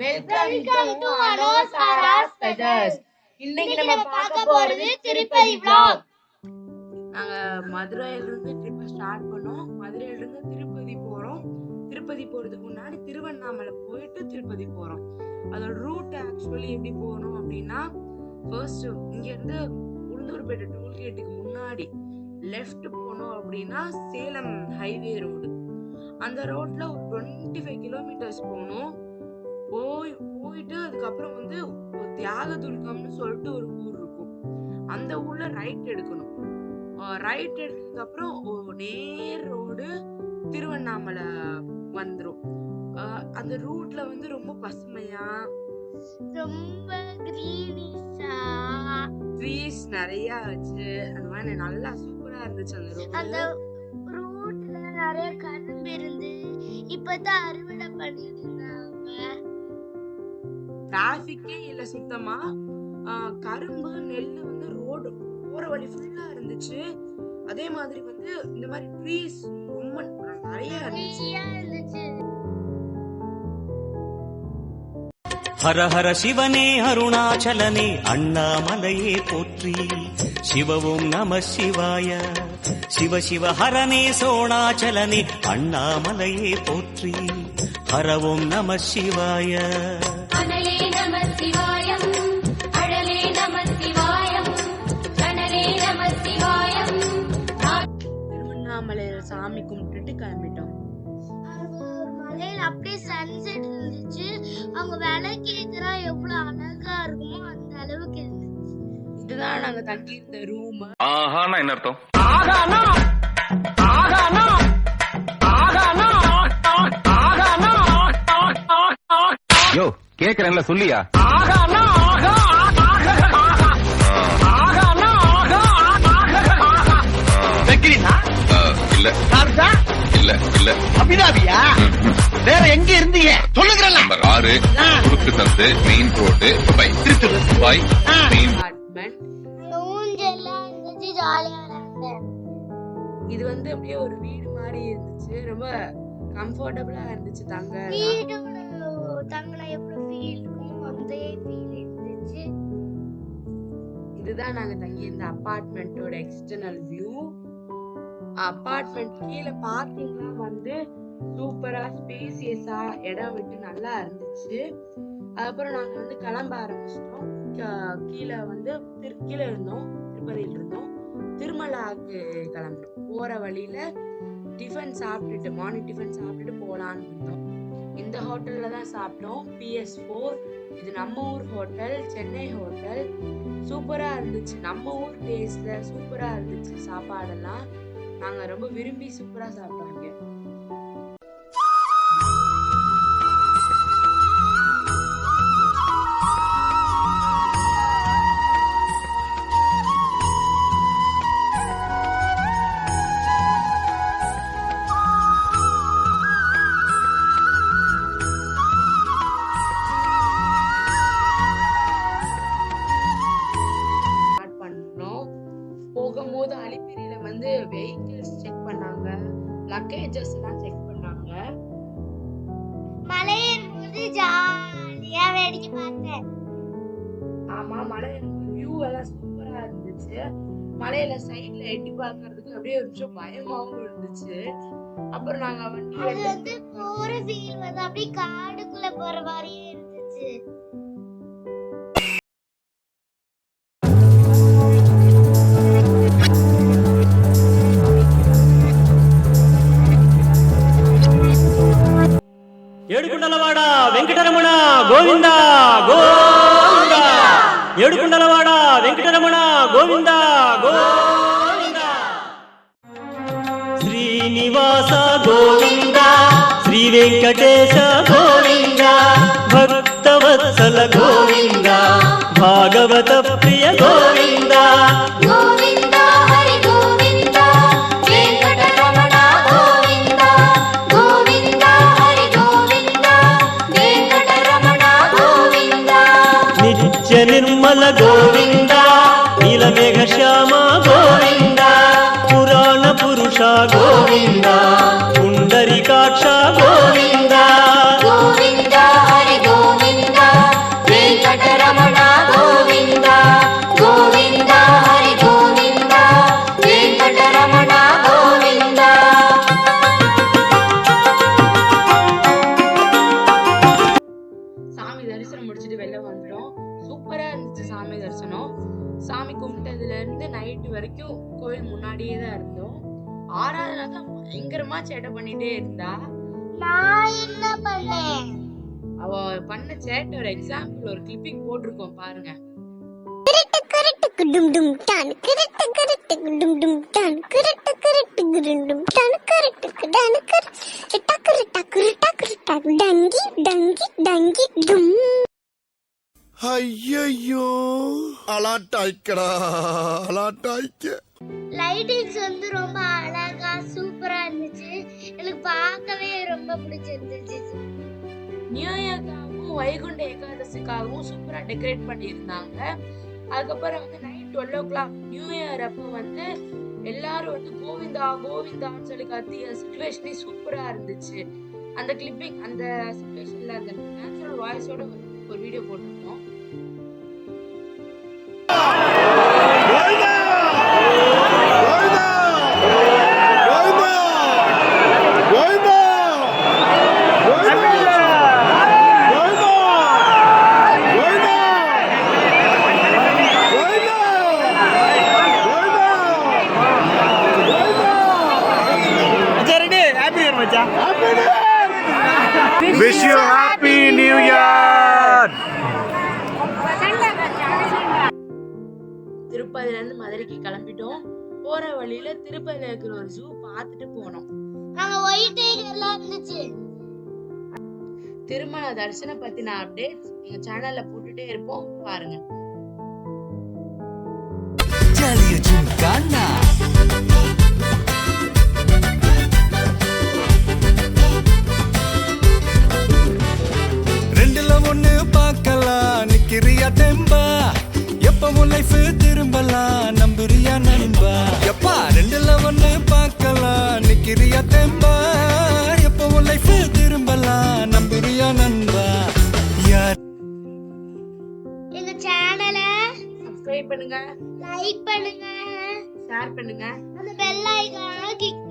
Welcome to அனோஸ் ஆராஸ் feathers இன்னைக்கு நம்ம பார்க்க போறது திருப்பதி vlog. நாங்க மதுரையில இருந்து ட்ரிப் ஸ்டார்ட் பண்ணோம். மதுரையில இருந்து திருப்பதி போறோம். திருப்பதி போறதுக்கு முன்னாடி திருவண்ணாமலை போயிட்டு திருப்பதி போறோம். அதோட ரூட் ஆக்சுவலி எப்படி போகணும் அப்படின்னா ஃபர்ஸ்ட் இங்க இருந்து உளுந்தூர்பேட்டை டோல்கேட்டுக்கு முன்னாடி லெஃப்ட் போனோம் அப்படின்னா சேலம் ஹைவே ரோடு அந்த ரோட்ல ஒரு டுவெண்ட்டி ஃபைவ் கிலோமீட்டர்ஸ் போகணும். போய் போயிட்டு அதுக்கப்புறம் வந்து ஒரு தியாகதுர்கம்னு சொல்லிட்டு ஒரு ஊர் இருக்கும். அந்த ஊர்ல ரைட் எடுக்கணும். ரைட் எடுத்ததுக்கு அப்புறம் ஒரு நேர் ரோடு திருவண்ணாமலை வந்துரும். அஹ் அந்த ரூட்ல வந்து ரொம்ப பசுமையா ரொம்ப கிரீனிஷா ட்ரீஸ் நிறைய வச்சு அந்த மாதிரி நல்லா சூப்பரா இருந்துச்சு அந்த அந்த ரோடு ரூட்ல நிறைய கரும்பு இருந்து இப்பதான் அறுவடை பண்ணிட்டு டிராஃபிக்கே இல்ல சுத்தமா. கரும்பு நெல் வந்து ரோடு போற வழி ஃபுல்லா இருந்துச்சு. அதே மாதிரி வந்து இந்த மாதிரி ட்ரீஸ் ரொம்ப நிறைய இருந்துச்சு. நிறைய இருந்துச்சு. ஹர ஹர சிவனே அருணாச்சலனே அண்ணாமலையே போற்றி. சிவவும் நம சிவாய. சிவ சிவ ஹரனே சோணாச்சலனே அண்ணாமலையே போற்றி. ஹரவும் நம சிவாய. சாமி கும்பிட்டுட்டு கிளம்பிட்டோம். மலையில அப்படியே சன்செட் இருந்துச்சு. அவங்க விளக்கேத்துறா எவ்வளவு அழகா இருக்குமோ அந்த அளவுக்கு இருந்துச்சு. இதுதான் நாங்க தங்கி இருந்த ரூம் ஆஹானா என்ன அர்த்தம்? யோ கேக்குறேன்ல சொல்லியா? இல்ல வேற எங்க இருந்தீங்க? சொல்லுகிறேன் நம்பர் ஆறு குறுக்கு தந்து மெயின் ரோடு பை பை மெயின் அபார்ட்மெண்ட் அந்த ஊஞ்சல்லாம் இருந்துச்சு ஜாலியா விளையாண்டேன் இது வந்து அப்படியே ஒரு வீடு மாதிரி இருந்துச்சு. ரொம்ப கம்ஃபர்டபுளா இருந்துச்சு தங்க வீட்டோட தங்கின எவ்வளவு ஃபீல் இருக்குமோ அதே ஃபீல் இருந்துச்சு. இதுதான் நாங்க தங்கி இருந்த அபார்ட்மெண்ட்டோட எக்ஸ்டர்னல் வியூ அபார்ட்மெண்ட் கீழே பார்க்கிங்லாம் வந்து சூப்பரா ஸ்பேசியஸா இடம் விட்டு நல்லா இருந்துச்சு. அதுக்கப்புறம் நாங்க வந்து கிளம்ப ஆரம்பிச்சிட்டோம். க- கீழே வந்து திரு- கீழே இருந்தோம். திருப்பதியில் இருந்தோம். திருமலாக்கு கிளம்பினோம். போற வழியில டிஃபன் சாப்பிட்டுட்டு மார்னிங் டிஃபன் சாப்பிட்டுட்டு போகலான்னு இருந்தோம். இந்த ஹோட்டல்ல தான் சாப்பிட்டோம். BS four. இது நம்ம ஊர் ஹோட்டல் சென்னை ஹோட்டல். சூப்பரா இருந்துச்சு. நம்ம ஊர் டேஸ்ட்ல சூப்பரா இருந்துச்சு சாப்பாடெல்லாம். நாங்க ரொம்ப விரும்பி சூப்பரா சாப்பிட்டோம் இங்கே. போகும்போது அலிப்பிரியில வந்து வெஹிக்கிள்ஸ் செக் பண்ணாங்க. லக்கேஜஸ் எல்லாம் செக் பண்ணாங்க. மலையேறும்போது ஜாலியா வேடிக்கை பார்த்தேன். ஆமா மலை வியூ எல்லாம் சூப்பரா இருந்துச்சு. மலையில சைட்ல எட்டி பார்க்கறதுக்கு அப்படியே நிமிஷம் பயமாவும் இருந்துச்சு. அப்புறம் நாங்க வண்டி அது வந்து போற ஃபீல் வந்து அப்படியே காடுக்குள்ள போற மாதிரியே இருந்துச்சு. వెంకటరమణ గోవింద గోవింద. ఏడుకుండలవాడ వెంకటరమణ గోవింద గోవింద. శ్రీనివాస గోవింద శ్రీ వెంకటేశ గోవింద భక్తవత్సల గోవింద భాగవత ప్రియ గోవింద. గోవింద கோவிந்தா. கோவிந்தா. கோவிந்தா ஹரி கோவிந்தா. வெங்கடரமணா கோவிந்தா. கோவிந்தா ஹரி கோவிந்தா. வெங்கடரமணா கோவிந்தா. சாமி தரிசனம் முடிச்சிட்டு வெளில வந்துட்டோம். சூப்பரா இருந்துச்சு சாமி தரிசனம். சாமி கும்பிட்டதுல இருந்து நைட்டு வரைக்கும் கோயில் முன்னாடியே தான் இருந்தோம். ஆறாவது நாள் தான் பயங்கரமா சேட்டை பண்ணிட்டே இருந்தா? நான் என்ன பண்ணேன்? அவ பண்ண சேட்டை ஒரு எக்ஸாம்பிள் ஒரு கிளிப்பிங் போட்டிருக்கோம் பாருங்க. டும் டும் டான். கிரட்டு கிரட்டு டும் டும் டான். கிரட்டு கிரட்டு குடும் டும் டான். கிரட்டு டான் கிரட்டு. டக்கரு டக்கரு டக்கரு டக்கு டங்கி டங்கி டங்கி டும். ஐயோ அலாட்டாய்க்கடா அலாட்டாய்க்க. லைட்டிங்ஸ் வந்து ரொம்ப அழகா சூப்பரா இருந்துச்சு. எனக்கு பார்க்கவே ரொம்ப பிடிச்சிருந்துச்சு. நியூ இயர்க்காகவும் வைகுண்ட ஏகாதசிக்காகவும் சூப்பரா டெக்கரேட் பண்ணியிருந்தாங்க. அதுக்கப்புறம் வந்து night twelve o'clock new year அப்போ வந்து எல்லாரும் வந்து கோவிந்தா கோவிந்தான்னு சொல்லி கத்திய சுச்சுவேஷனே சூப்பரா இருந்துச்சு. அந்த கிளிப்பிங் அந்த சுச்சுவேஷன்ல அந்த நேச்சுரல் வாய்ஸோட ஒரு வீடியோ போட்டிருந்தோம் போற வழியில திருப்பதியில இருக்கிற ஒரு ஜூ பார்த்துட்டு போனோம். அங்க ஒயிட் டைகர் எல்லாம் இருந்துச்சு. திருமண தரிசனம் பத்தின அப்டேட்ஸ் எங்க சேனல்ல போட்டுட்டே இருப்போம். பாருங்க. ரெண்டுல ஒண்ணு பார்க்கலாம். நிக்கிறியா தெம்பா? எப்பவும் லைஃப் திரும்பலாம். நம்புறியா ரெண்டுல ஒண்ணு பார்க்கலாம். நிக்கிறியா தெம்பா? எப்பவும் லைஃப் திரும்பலாம். நம்புறியா நண்பா? யார்? எங்க சேனலை சப்ஸ்கிரைப் பண்ணுங்க. லைக் பண்ணுங்க. ஷேர் பண்ணுங்க. அந்த பெல் ஐகானை கிளிக்